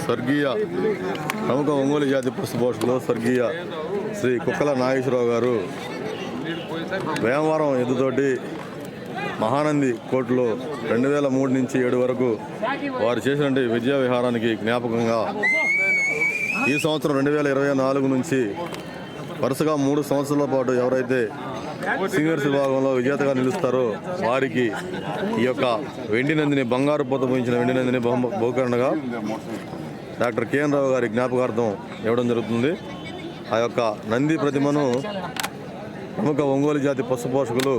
స్వర్గీయ ప్రముఖ ఒంగోలు జాతి పశు పోషకులు స్వర్గీయ శ్రీ కుక్కల నాగేశ్వరరావు గారు వేమవరం ఎద్దుతోటి మహానంది కోర్టులో రెండు వేల మూడు నుంచి ఏడు వరకు వారు చేసినటువంటి విద్యా విహారానికి జ్ఞాపకంగా ఈ సంవత్సరం రెండు వేల ఇరవై నాలుగు నుంచి వరుసగా మూడు సంవత్సరాల పాటు ఎవరైతే సీనియర్స్ విభాగంలో విజేతగా నిలుస్తారో వారికి ఈ యొక్క వెండి నందిని బంగారు పూత పోయించిన వెండి నందిని బహుమ బహుకరణగా డాక్టర్ కేఎన్ రావు గారి జ్ఞాపకార్థం ఇవ్వడం జరుగుతుంది. ఆ యొక్క నంది ప్రతిమను ప్రముఖ ఒంగోలు జాతి పశు పోషకులు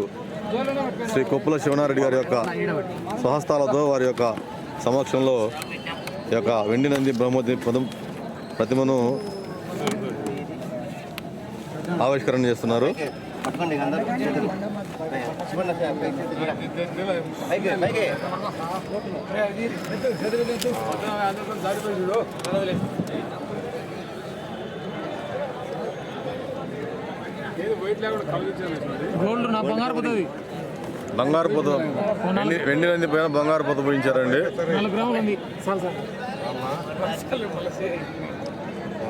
శ్రీ కొప్పుల శివనారెడ్డి గారి యొక్క స్వహస్తాలతో వారి యొక్క సమక్షంలో ఈ యొక్క వెండి నంది బ్రహ్మోతి ప్రతిమను ఆవిష్కరణ చేస్తున్నారు. గోల్డ్ నా బంగారు పోతుంది బంగారు పొద వెండి నంది పైన బంగారు పొద పూయించారండి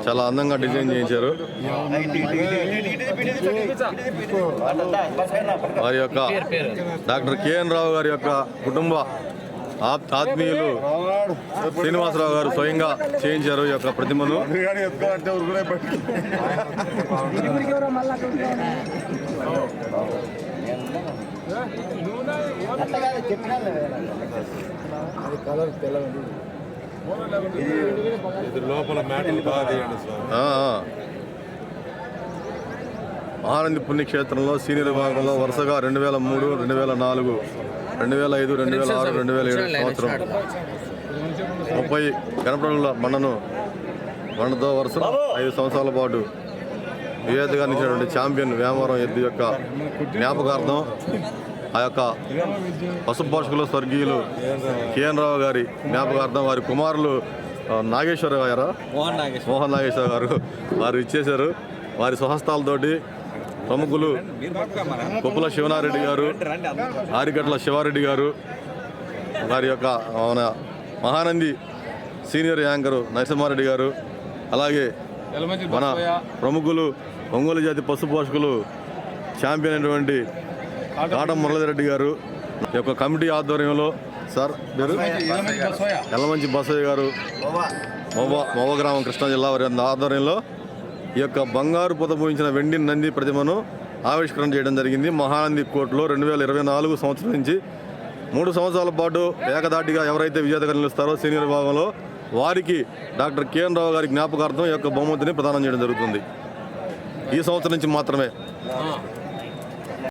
చాలా అందంగా డిజైన్ చేయించారు. వారి యొక్క డాక్టర్ కేఎన్ రావు గారి యొక్క కుటుంబ ఆత్మీయులు శ్రీనివాసరావు గారు స్వయంగా చేయించారు ఈ యొక్క ప్రతిమను. ఆనంది పుణ్యక్షేత్రంలో సీనియర్ విభాగంలో వరుసగా రెండు వేల మూడు రెండు వేల నాలుగు రెండు వేల ఐదు రెండు వేల ఆరు రెండు వేల ఏడు సంవత్సరం. ముప్పై గణపడుల మన్నను మన్నతో వరుస ఐదు సంవత్సరాల పాటు నిలిచినటువంటి ఛాంపియన్ వేమవరం ఎద్దు యొక్క జ్ఞాపకార్థం ఆ యొక్క పశు పోషకులు స్వర్గీయులు కేఎన్ రావు గారి జ్ఞాపకార్థం వారి కుమారులు ఆ, నాగేశ్వరరావు గారా? మోహన్ నాగేశ్వర. గారు వారు ఇచ్చేశారు. వారి స్వహస్తాలతోటి ప్రముఖులు కొప్పుల శివనారెడ్డి గారు ఆరిగట్ల శివారెడ్డి గారు వారి యొక్క మన మహానంది సీనియర్ యాంకరు నరసింహారెడ్డి గారు అలాగే మన ప్రముఖులు ఒంగోలు జాతి పశు పోషకులు ఛాంపియన్ అయినటువంటి కాటం మురళిరెడ్డి గారు ఈ యొక్క కమిటీ ఆధ్వర్యంలో సార్ పేరు? ఎల్లమంచి బసయ్య గారు మోవ మోవ గ్రామం కృష్ణా జిల్లా వారి ఆధ్వర్యంలో ఈ యొక్క బంగారు పొద పూయించిన వెండి నంది ప్రతిమను ఆవిష్కరణ చేయడం జరిగింది. మహానంది కోర్టులో రెండు వేల ఇరవై నాలుగు సంవత్సరం నుంచి మూడు సంవత్సరాల పాటు ఏకదాటిగా ఎవరైతే విజేతగా నిలుస్తారో సీనియర్ విభాగంలో వారికి డాక్టర్ కేఎన్ రావు గారి జ్ఞాపకార్థం ఈ యొక్క బహుమతిని ప్రదానం చేయడం జరుగుతుంది. ఈ సంవత్సరం నుంచి మాత్రమే.